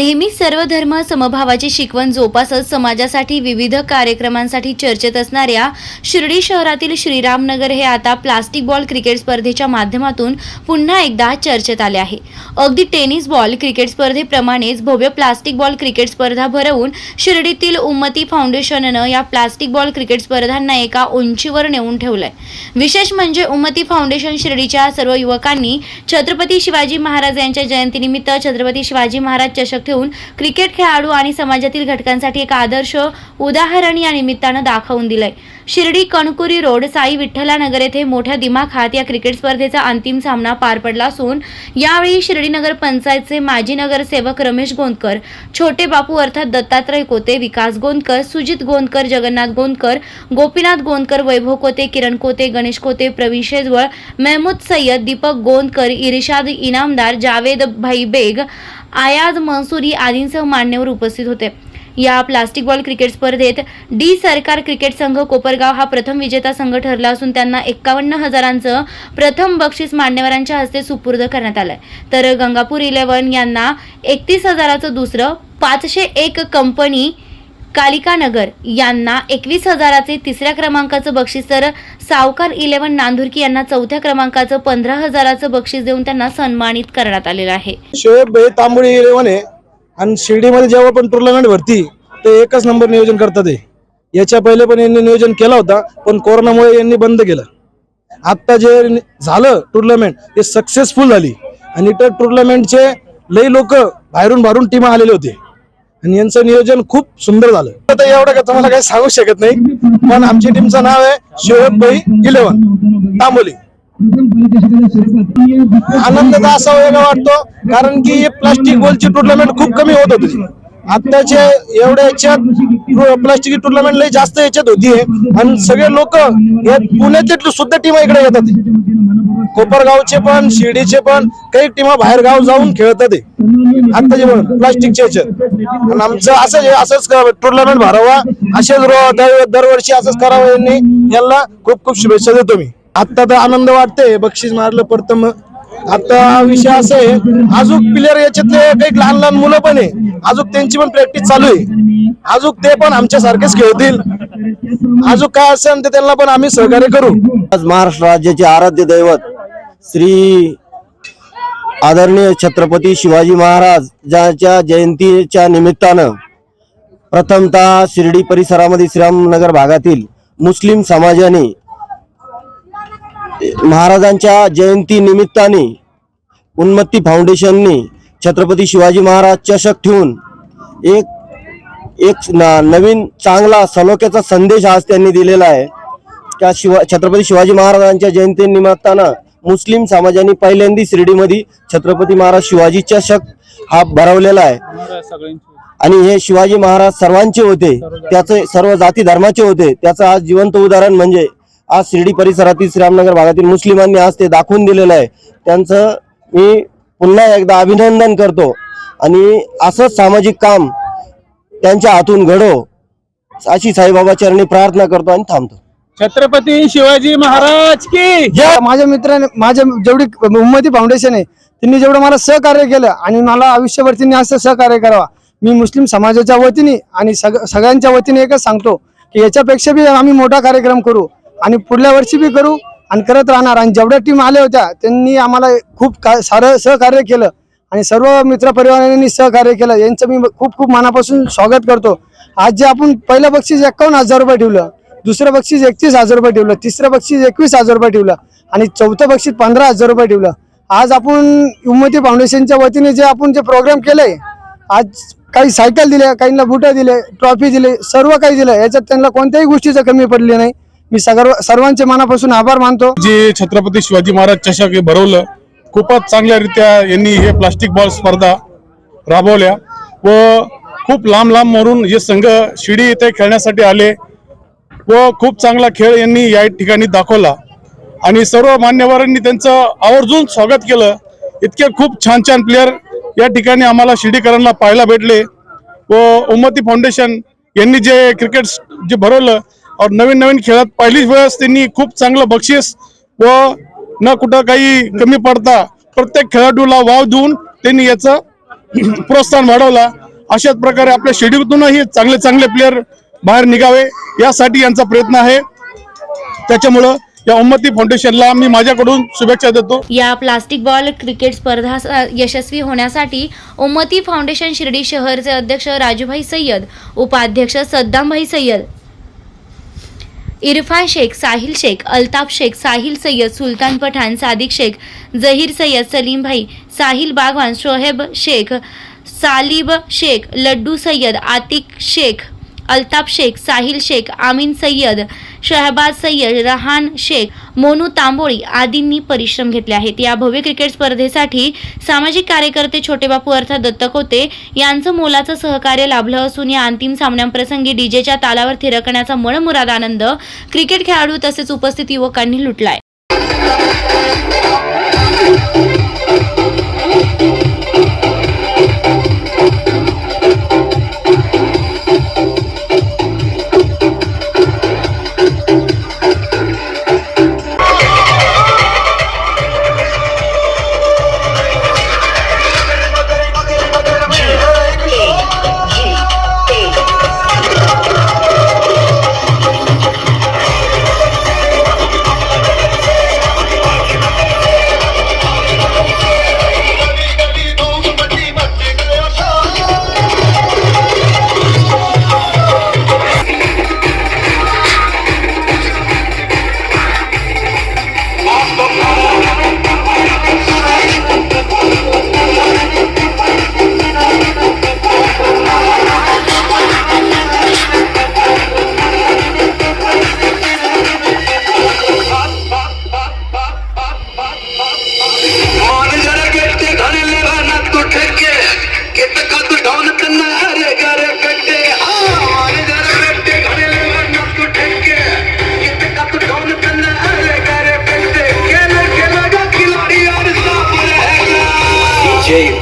नेहमी सर्व धर्म समभावाची शिकवण जोपासत समाजासाठी विविध कार्यक्रमांसाठी चर्चेत असणाऱ्या शिर्डी शहरातील श्रीरामनगर हे आता प्लास्टिक बॉल क्रिकेट स्पर्धेच्या माध्यमातून पुन्हा एकदा चर्चेत आले आहे. अगदी टेनिस बॉल क्रिकेट स्पर्धेप्रमाणेच भव्य प्लास्टिक बॉल क्रिकेट स्पर्धा भरवून शिर्डीतील उम्मती फाउंडेशननं या प्लास्टिक बॉल क्रिकेट स्पर्धांना एका उंचीवर नेऊन ठेवलंय. विशेष म्हणजे उम्मती फाउंडेशन शिर्डीच्या सर्व युवकांनी छत्रपती शिवाजी महाराज यांच्या जयंतीनिमित्त छत्रपती शिवाजी महाराज चषक ठेवून क्रिकेट खेळाडू आणि समाजातील घटकांसाठी एक आदर्श उदाहरण या निमित्तानं दाखवून दिलंय. शिर्डी कणकुरी रोड साई विठ्ठलानगर येथे मोठ्या दिमाखात या क्रिकेट स्पर्धेचा अंतिम सामना पार पडला असून यावेळी शिर्डी नगर पंचायतचे माजी नगरसेवक रमेश गोंदकर छोटे बापू अर्थात दत्तात्रय कोते विकास गोंदकर सुजित गोंदकर जगन्नाथ गोंदकर गोपीनाथ गोंदकर वैभव कोते किरण कोते गणेश कोते प्रवीण शेजवळ मेहमूद सय्यद दीपक गोंदकर इरिशाद इनामदार जावेद भाई बेग आयाज मनसुरी आदींसह मान्यवर उपस्थित होते. या प्लास्टिक बॉल क्रिकेट स्पर्धेत डी सरकार क्रिकेट संघ कोपरगाव हा प्रथम विजेता संघ ठरला असून त्यांना एक्कावन्न हजारांचं प्रथम बक्षीस मान्यवरांच्या हस्ते सुपूर्द करण्यात आलंय. तर गंगापूर इलेव्हन यांना एकतीस हजाराचं दुसरं पाचशे एक कंपनी कालिका नगर. यांना एकवीस हजाराचे तिसऱ्या क्रमांकाचं बक्षीस तर सावकार इलेव्हन नांदुरकी यांना चौथ्या क्रमांकाचं पंधरा हजाराचं बक्षीस देऊन त्यांना सन्मानित करण्यात आलेलं आहे. शोएब हे तांबडी इलेव्हन आहे आणि शिर्डीमध्ये जेव्हा पण टुर्नामेंट भरती ते एकच नंबर नियोजन करतात हे. याच्या पहिले पण यांनी नियोजन केला होता पण कोरोनामुळे यांनी बंद केलं. आता जे नि- झालं टुर्नामेंट ते सक्सेसफुल झाली. आणि त्या टुर्नामेंटचे लई लोक बाहेरून बाहेरून टीम आलेले होते. आणि यांचं नियोजन खूप सुंदर झालं. आता एवढं का तुम्हाला काही सांगू शकत नाही पण आमच्या टीमचं नाव आहे शेवट भाई इलेव्हन तांबोली. आनंद असा वेगळा वाटतो कारण की प्लास्टिक बॉलची टुर्नामेंट खूप कमी होत होती. आत्ताचे एवढ्या याच्यात प्लास्टिक टुर्नामेंट लई जास्त याच्यात होती आणि सगळे लोक पुण्यातले सुद्धा टीम इकडे येतात. कोपरगावचे पण शिर्डीचे पण काही टीमा बाहेर गाव जाऊन खेळतात आत्ताचे पण प्लास्टिकच्या याच्यात. आणि आमचं असं असंच टुर्नामेंट भरावा. असेच दरवर्षी असंच करावं यांनी. यांना खूप खूप शुभेच्छा देतो मी. आत्ता तर आनंद वाटते बक्षीस मारलं प्रथम आता विषय असा आहे अजून प्लेअर याच्यातले काही लहान लहान मुलं पण आहे. अजून त्यांची पण प्रॅक्टिस चालू आहे. अजून ते पण आमच्या सारखेच खेळतील. अजून काय असेल तर त्यांना पण आम्ही सहकार्य करू. आज महाराष्ट्र राज्याचे आराध्य दैवत श्री आदरणीय छत्रपती शिवाजी महाराज ज्याच्या जयंतीच्या निमित्तानं प्रथमतः शिर्डी परिसरामध्ये श्रीरामनगर भागातील मुस्लिम समाजाने महाराजांच्या जयंती निमित्ताने उन्मत्ती फाउंडेशनने छत्रपती शिवाजी महाराज चषक ठेवून एक एक नवीन चांगला सलोख्याचा संदेश आज त्यांनी दिलेला आहे. त्या शिवा छत्रपती शिवाजी महाराजांच्या जयंती निमित्तानं मुस्लिम समाजाने पहिल्यांदा शिर्डीमध्ये छत्रपती महाराज शिवाजी चषक हा भरवलेला आहे. आणि हे शिवाजी महाराज सर्वांचे होते. त्याचे सर्व जाती धर्माचे होते. त्याचं आज जिवंत उदाहरण म्हणजे आज शिर्डी परिसरातील श्रीरामनगर भागातील मुस्लिमांनी आज ते दाखवून दिलेलं आहे. त्यांचं मी पुन्हा एकदा अभिनंदन करतो. आणि असंच सामाजिक काम त्यांच्या हातून घडो अशी साईबाबा चरणी प्रार्थना करतो आणि थांबतो. छत्रपती शिवाजी महाराज की माझ्या मित्राने माझ्या जेवढी उन्मती फाउंडेशन आहे त्यांनी जेवढं मला सहकार्य केलं आणि मला आयुष्यभर त्यांनी असं सहकार्य करावा मी मुस्लिम समाजाच्या वतीने आणि सग सगळ्यांच्या वतीने एकच सांगतो की याच्यापेक्षा बी आम्ही मोठा कार्यक्रम करू. आणि पुढल्या वर्षी बी करू आणि करत राहणार. आणि जेवढ्या टीम आल्या होत्या त्यांनी आम्हाला खूप का सारं सहकार्य केलं. आणि सर्व मित्रपरिवारांनी सहकार्य केलं. यांचं मी खूप खूप मनापासून स्वागत करतो. आज जे आपण पहिलं बक्षीस एकावन्न हजार रुपये ठेवलं दुसरं बक्षीस एकतीस हजार रुपये ठेवलं तिसरं बक्षीस एकवीस हजार रुपये ठेवलं आणि चौथं बक्षीस पंधरा हजार रुपये ठेवलं. आज आपण युमती फाउंडेशनच्या वतीने जे आपण जे प्रोग्राम आहे आज काही सायकल दिल्या काहींना बुटं दिले ट्रॉफी दिले सर्व काही दिलं याच्यात त्यांना कोणत्याही गोष्टीचं कमी पडली नाही. मी सर्व सर्वांचे मनापासून आभार मानतो. जे छत्रपती शिवाजी महाराज चषक हे भरवलं खूपच चांगल्यारीत्या यांनी हे प्लास्टिक बॉल स्पर्धा राबवल्या व खूप लांब लांब मरून हे संघ शिडी येथे खेळण्यासाठी आले व खूप चांगला खेळ यांनी या ठिकाणी दाखवला. आणि सर्व मान्यवरांनी त्यांचं आवर्जून स्वागत केलं. इतके खूप छान छान प्लेयर या ठिकाणी आम्हाला शिडीकरांना पाहायला भेटले व उमती फाउंडेशन यांनी जे क्रिकेट जे भरवलं और नवीन नवीन खेळात पहिलीच वेळेस त्यांनी खूप चांगलं बक्षीस व न कुठं काही कमी पडता प्रत्येक खेळाडूला वाव देऊन त्यांनी याचं प्रोत्साहन वाढवला. अशाच प्रकारे आपल्या शेड्यूलतूनही चांगले चांगले प्लेयर बाहेर निघावे यासाठी यांचा प्रयत्न आहे. त्याच्यामुळं या उन्मती फाउंडेशनला मी माझ्याकडून शुभेच्छा देतो. या प्लास्टिक बॉल क्रिकेट स्पर्धा यशस्वी होण्यासाठी उम्मती फाउंडेशन शिर्डी शहरचे अध्यक्ष राजूभाई सय्यद उपाध्यक्ष सद्दामभाई सय्यद इरफान शेख साहिल शेख अल्ताफ शेख साहिल सय्यद सुलतान पठाण सादिक शेख जहीर सय्यद सलीम भाई साहिल बागवान शोहेब शेख सालिब शेख लड्डू सय्यद आतिक शेख अल्ताफ शेख साहिल शेख आमीन सय्यद शहबाज सय्यद रहान शेख मोनू तांबोळी आदींनी परिश्रम घेतले आहेत. या भव्य क्रिकेट स्पर्धेसाठी सामाजिक कार्यकर्ते छोटे बापू अर्थात दत्तक होते यांचं मोलाचं सहकार्य लाभलं असून या अंतिम सामन्यांप्रसंगी डीजेच्या तालावर थिरकण्याचा मनमुराद आनंद क्रिकेट खेळाडू तसेच उपस्थित युवकांनी लुटलाय.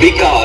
बेटे